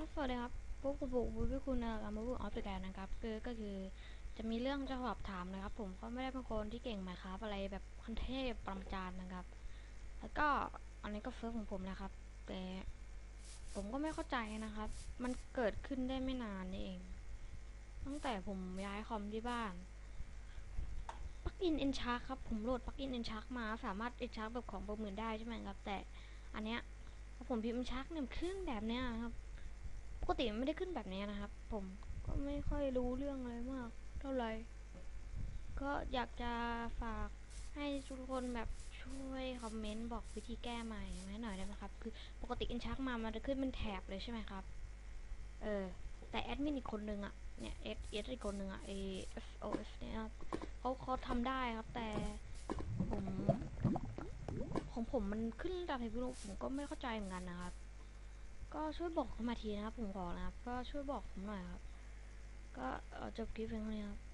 สวัสดีครับพวกผมบุญพิคุณนะครับมาพูดออฟฟิศกันนะครับคือก็คือจะมีเรื่องจะสอบถามนะครับ ผมก็ไม่ได้เป็นคนที่เก่งไหมครับ อะไรแบบคันเทพปรมาจารย์นะครับ แล้วก็อันนี้ก็เฟิร์สของผมนะครับ แต่ผมก็ไม่เข้าใจนะครับ มันเกิดขึ้นได้ไม่นานนี่เอง ตั้งแต่ผมย้ายคอมที่บ้านปักอินเอนชาร์ครับ ผมโหลดปักอินเอนชาร์มา สามารถเอนชาร์แบบของประมือได้ใช่ไหมครับ แต่อันเนี้ยผมพิมพ์ชักเนี่ยมันขึ้นแบบเนี้ยครับ ปกติไม่ได้ขึ้นแบบนี้นะครับ ผมก็ไม่ค่อยรู้เรื่องอะไรมาก เท่าไหร่ก็อยากจะฝากให้ทุกคนแบบช่วยคอมเมนต์บอกวิธีแก้ใหม่ให้หน่อยได้ไหมครับ คือปกติอินชักมามันจะขึ้นเป็นแถบเลยใช่ไหมครับ เออ แต่แอดมินอีกคนนึงอะเนี่ยเอสเอสอีกคนนึงอะเอฟโอเอฟเนี่ยครับเขาเขาทำได้ครับ แต่ผมของผมมันขึ้นระดับไหนไม่รู้ผมก็ไม่เข้าใจเหมือนกันนะครับ ก็ช่วยบอกเขามาทีนะครับ ผมขอนะครับ ก็ช่วยบอกผมหน่อยครับ ก็เอ่อจบคลิปเพียงเท่านี้ครับ